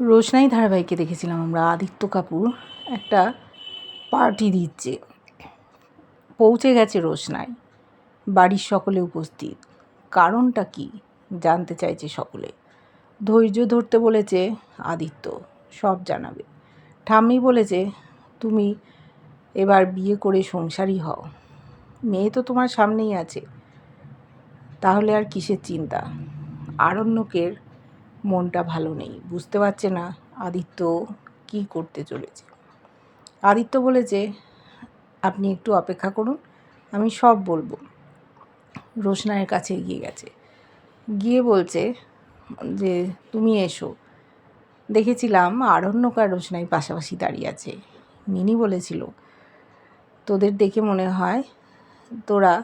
রোশনাই ধারাবাহিকে দেখেছিলাম আমরা, আদিত্য কাপুর একটা পার্টি দিচ্ছে। পৌঁছে গেছে রোশনাই, বাড়ির সকলে উপস্থিত। কারণটা কি জানতে চাইছে সকলে। ধৈর্য ধরতে বলেছে আদিত্য, সব জানাবে। ঠাম্মি বলেছে, তুমি এবার বিয়ে করে সংসারই হও। মেয়ে তো তোমার সামনেই আছে। তাহলে আর কিসের চিন্তা? আরণ্যকের মনটা ভালো নেই। বুঝতে পারছে না আদিত্য কি করতে চলেছে। আদিত্য বলেছে আপনি একটু অপেক্ষা করুন, আমি সব বলব। রোশনায়ের কাছে এগিয়ে গেছে। গিয়ে বলছে যে, তুমি এসো। দেখেছিলাম আরণ্যক আর রোশনাই পাশাপাশি দাঁড়িয়ে আছে। মিনি বলেছিল, তোদের দেখে মনে হয় তোরা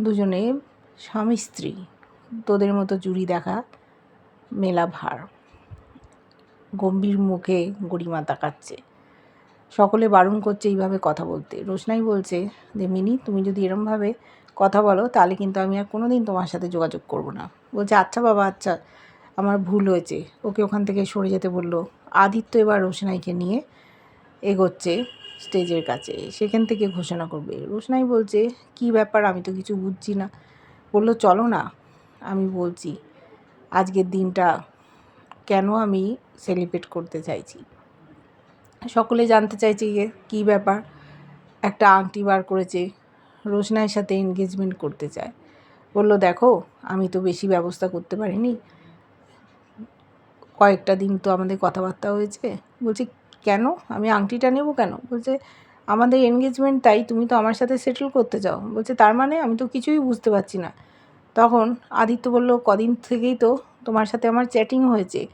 দুজনে স্বামী স্ত্রী। তোদের মতো জুড়ি দেখা মেলা ভার। গম্ভীর মুখে গড়িমা তাকাচ্ছে সকলে বারণ করছে এইভাবে কথা বলতে। রোশনাই বলছে যে মিনি, তুমি যদি এরমভাবে কথা বলো, তাহলে কিন্তু আমি আর কোনো দিন তোমার সাথে যোগাযোগ করব না। বলছে আচ্ছা বাবা আচ্ছা আমার ভুল হয়েছে। ওকে ওখান থেকে সরে যেতে বলল। আদিত্য এবার রোশনাইকে নিয়ে এগোচ্ছে স্টেজের কাছে। সেখান থেকে ঘোষণা করবে। রোশনাই বলছে, কি ব্যাপার? আমি তো কিছু বুঝছি না। বলল, চলো না। আমি বলছি আজকের দিনটা কেন আমি সেলিব্রেট করতে চাইছি? সকলে জানতে চাইছে যে কী ব্যাপার? একটা আংটি বার করেছে, রোশনাইয়ের সাথে এনগেজমেন্ট করতে চায়। বলল, দেখো, আমি তো বেশি ব্যবস্থা করতে পারিনি। কয়েকটা দিন তো আমাদের কথাবার্তা হয়েছে। বলছি, কেন? আমি আংটিটা নেব কেন? বলছে, আমাদের এনগেজমেন্ট তাই তুমি তো আমার সাথে সেটেল করতে চাও। বলছে, তার মানে আমি তো কিছুই বুঝতে পারছি না। তখন আদিত্য বলল, কদিন থেকেই তো তোমার সাথে আমার চ্যাটিং হয়েছে।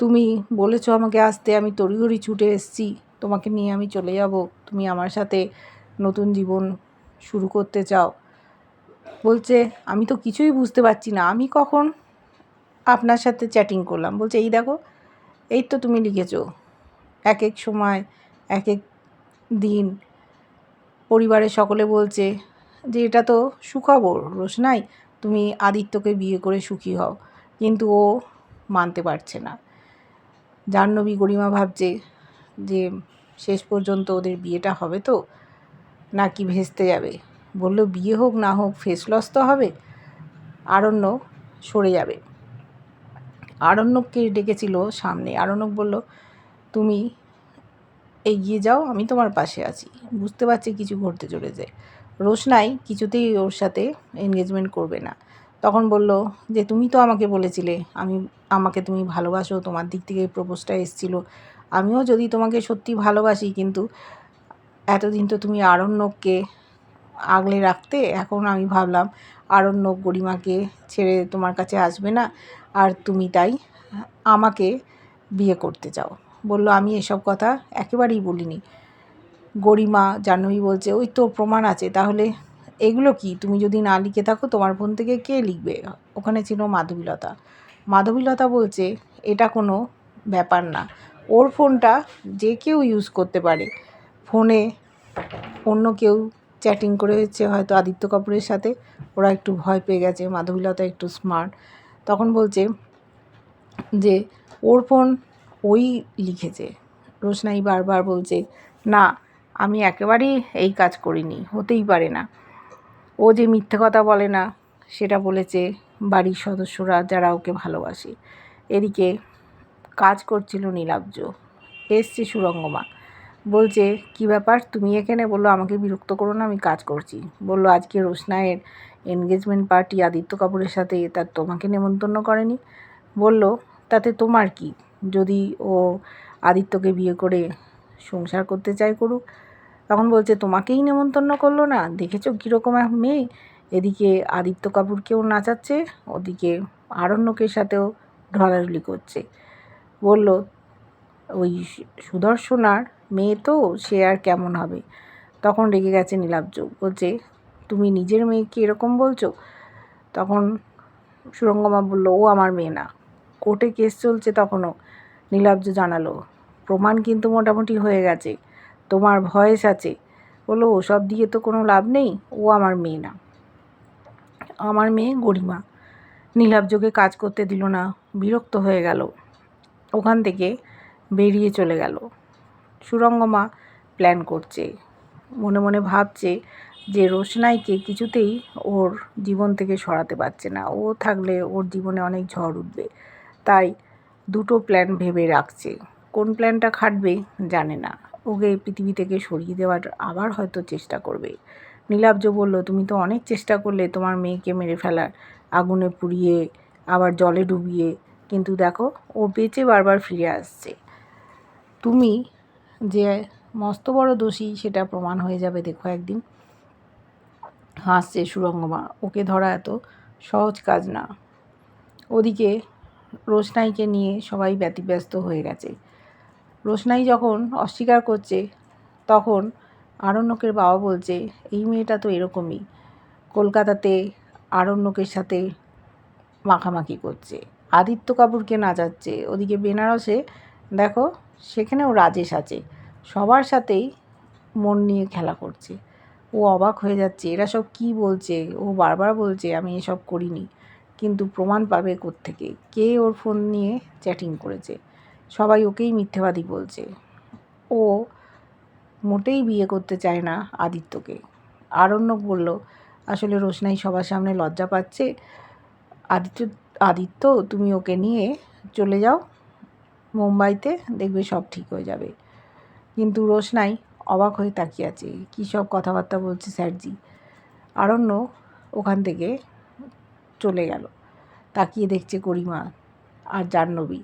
তুমি বলেছ আমাকে আসতে, আমি তড়িঘড়ি ছুটে এসেছি। তোমাকে নিয়ে আমি চলে যাব। তুমি আমার সাথে নতুন জীবন শুরু করতে চাও। বলছে, আমি তো কিছুই বুঝতে পারছি না। আমি কখন আপনার সাথে চ্যাটিং করলাম? বলছে, এই দেখো, এই তো তুমি লিখেছো। এক এক সময়, এক এক দিন পরিবারের সকলে বলছে যে, এটা তো সুখবর, রোশনাই। তুমি আদিত্যকে বিয়ে করে সুখী হও। কিন্তু ও মানতে পারছে না। জাহ্নবী গরিমা ভাবছে যে, শেষ পর্যন্ত ওদের বিয়েটা হবে তো? নাকি ভেস্তে যাবে? বলল, বিয়ে হোক না হোক ফেস লস তো হবে। আরণ্য সরে যাবে। আরণ্যককে ডেকেছিল সামনে। আরণ্যক বলল, তুমি এগিয়ে যাও, আমি তোমার পাশে আছি। বুঝতে পারছি কিছু ঘটতে চলেছে। রোশনাই কিছুতেই ওর সাথে এনগেজমেন্ট করবে না। তখন বলল, যে তুমি তো আমাকে বলেছিলে, আমি, আমাকে তুমি ভালোবাসো, তোমার দিক থেকে প্রপোজটা এসেছিল। আমিও যদি তোমাকে সত্যি ভালোবাসি, কিন্তু এতদিন তো তুমি আরণ্যককে আগলে রাখতে, এখন আমি ভাবলাম আরণ্যক গরিমাকে ছেড়ে তোমার কাছে আসবে না, আর তুমি তাই আমাকে বিয়ে করতে চাও। বলল, আমি এসব কথা একেবারেই বলিনি। গরিমা জাহ্নবী বলছে, ওই তো প্রমাণ আছে, তাহলে এগুলো কি? তুমি যদি না লিখে থাকো, তোমার ফোন থেকে কে লিখবে? ওখানে ছিল মাধবীলতা। মাধবীলতা বলছে, এটা কোনো ব্যাপার না। ওর ফোনটা যে কেউ ইউজ করতে পারে। ফোনে অন্য কেউ চ্যাটিং করে হচ্ছে হয়তো আদিত্য কাপুরের সাথে। ওরা একটু ভয় পেয়ে গেছে, মাধবীলতা একটু স্মার্ট তখন বলছে যে, ওর ফোন ওই লিখেছে রোশনাই বারবার বলছে, না, আমি একেবারেই এই কাজ করিনি, হতেই পারে না। ও যে মিথ্যে কথা বলে না, সেটা বলেছে বাড়ির সদস্যরা যারা ওকে ভালোবাসে। এদিকে কাজ করছিল নীলাব্জ, এসছে সুরঙ্গমা। বলছে, কি ব্যাপার? তুমি এখানে? বলল, আমাকে বিরক্ত করো না, আমি কাজ করছি। বলল, আজকে রোশনায়ের এনগেজমেন্ট পার্টি আদিত্য কাপুরের সাথে তার তোমাকে নেমন্তন্ন করেনি? বলল, তাতে তোমার কি? যদি ও আদিত্যকে বিয়ে করে সংসার করতে চায় করুক, তখন বলছে, তোমাকেই নেমন্তন্ন করল না। দেখেছ কীরকম এক মেয়ে? এদিকে আদিত্য কাপুরকেও নাচাচ্ছে, ওদিকে আরণ্যকের সাথেও ঢলাঢলি করছে। বলল, ওই সুদর্শনার মেয়ে তো, সে আর কেমন হবে? তখন রেগে গেছে নীলাব্জ। বলছে, তুমি নিজের মেয়েকে এরকম বলছো? তখন সুরঙ্গমা বলল, ও আমার মেয়ে না। কোর্টে কেস চলছে তখনও। নীলাব্জ জানালো, প্রমাণ কিন্তু মোটামুটি হয়ে গেছে। তোমার ভয়েস আছে। বলল, ওসব দিয়ে তো কোনো লাভ নেই। ও আমার মেয়ে না। আমার মেয়ে গরিমা। নীলাব্জকে কাজ করতে দিল না। বিরক্ত হয়ে গেল। ওখান থেকে বেরিয়ে চলে গেল। সুরঙ্গমা প্ল্যান করছে। মনে মনে ভাবছে যে রোশনাইকে কিছুতেই ওর জীবন থেকে সরাতে পারছে না। ও থাকলে ওর জীবনে অনেক ঝড় উঠবে। তাই দুটো প্ল্যান ভেবে রাখছে। কোন প্ল্যানটা খাটবে জানে না। ওকে পৃথিবী থেকে সরিয়ে দেওয়ার আবার হয়তো চেষ্টা করবে। নীলাব্জ বলল, তুমি তো অনেক চেষ্টা করলে তোমার মেয়েকে মেরে ফেলার। আগুনে পুড়িয়ে, আবার জলে ডুবিয়ে। কিন্তু দেখো, ও বেঁচে বারবার ফিরে আসছে। তুমি যে মস্ত বড় দোষী, সেটা প্রমাণ হয়ে যাবে, দেখো একদিন। হাসছে সুরঙ্গমা। ওকে ধরা এত সহজ কাজ না। ওদিকে রোশনাইকে নিয়ে সবাই ব্যতিব্যস্ত হয়ে গেছে। রোশনাই যখন অস্বীকার করছে, তখন আরণ্যকের বাবা বলছে, এই মেয়েটা তো এরকমই। কলকাতাতে আরণ্যকের সাথে মাখামাখি করছে। আদিত্য কাপুরকে নাচাচ্ছে ওদিকে বেনারসে, দেখো, সেখানেও রাজেশ আছে। সবার সাথেই মন নিয়ে খেলা করছে। ও অবাক হয়ে যাচ্ছে, এরা সব কী বলছে? ও বারবার বলছে, আমি এসব করিনি। কিন্তু প্রমাণ পাবে থেকে কে ওর ফোন নিয়ে চ্যাটিং করেছে? সবাই ওকেই মিথ্যেবাদী বলছে। ও মোটেই বিয়ে করতে চায় না আদিত্যকে। আরণ্যক বলল, আসলে রোশনাই সবার সামনে লজ্জা পাচ্ছে। আদিত্য আদিত্য, তুমি ওকে নিয়ে চলে যাও। মুম্বাইতে দেখবে সব ঠিক হয়ে যাবে। কিন্তু রোশনাই অবাক হয়ে তাকিয়ে আছে। কী সব কথাবার্তা বলছে স্যারজি? আরণ্য ওখান থেকে চলে গেল। তাকিয়ে দেখছে করিমা আর জাহ্নবী।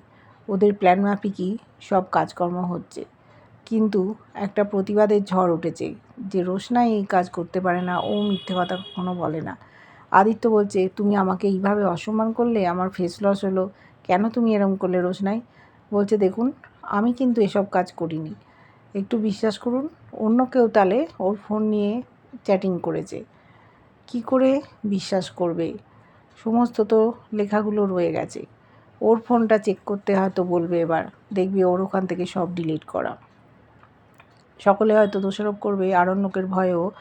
ওদের প্ল্যান মাফিকই সব কাজকর্ম হচ্ছে। কিন্তু একটা প্রতিবাদের ঝড় উঠেছে যে রোশনাই এই কাজ করতে পারে না, ও মিথ্যে কথা কখনো বলে না। আদিত্য বলছে, তুমি আমাকে এইভাবে অসম্মান করলে আমার ফেস লস হলো। কেন তুমি এরম করলে রোশনাই? বলছে, দেখুন, আমি কিন্তু এসব কাজ করিনি। একটু বিশ্বাস করুন, অন্য কেউ তাহলে ওর ফোন নিয়ে চ্যাটিং করেছে। কি করে বিশ্বাস করবে? সমস্ত তো লেখাগুলো রয়ে গেছে। ওর ফোনটা চেক করতে হয়তো বলবে এবার। দেখবি ওর ওখান থেকে সব ডিলিট করা। সকলে হয়তো দোষারোপ করবে, আরণ্যকের ভয়েও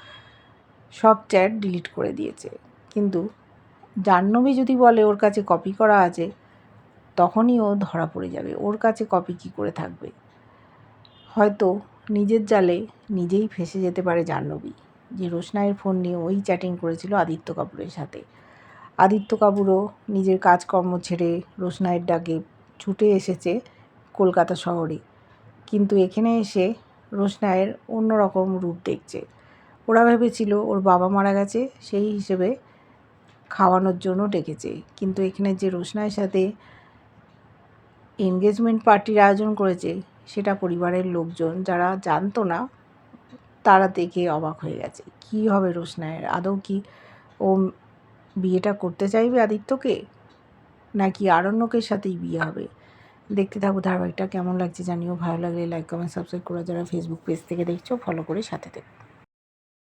সব চ্যাট ডিলিট করে দিয়েছে। কিন্তু জাহ্নবী যদি বলে ওর কাছে কপি করা আছে, তখনই ও ধরা পড়ে যাবে। ওর কাছে কপি কি করে থাকবে? হয়তো নিজের জালে নিজেই ফেসে যেতে পারে জাহ্নবী। যে রোশনাইয়ের ফোন নিয়ে ওই চ্যাটিং করেছিল আদিত্য কাপুরের সাথে। আদিত্য কাপুরও নিজের কাজকর্ম ছেড়ে রোশনাইয়ের ডাকে ছুটে এসেছে কলকাতা শহরে। কিন্তু এখানে এসে রোশনাইয়ের অন্যরকম রূপ দেখছে। ওরা ভেবেছিল ওর বাবা মারা গেছে, সেই হিসেবে খাওয়ানোর জন্য ডেকেছে। কিন্তু এখানে যে রোশনাইয়ের সাথে এনগেজমেন্ট পার্টির আয়োজন করেছে, সেটা পরিবারের লোকজন যারা জানতো না, তারা দেখে অবাক হয়ে গেছে। কী হবে রোশনায়ের আদৌ কি ও বিয়েটা করতে চাইবে আদিত্যকে? নাকি আরণ্যকের সাথেই বিয়ে হবে? দেখতে থাকো ধারাবাহিকটা কেমন লাগছে জানিও। ভালো লাগলে লাইক কমেন্ট সাবস্ক্রাইব করা যারা ফেসবুক পেজ থেকে দেখছ ফলো করে সাথে দেখো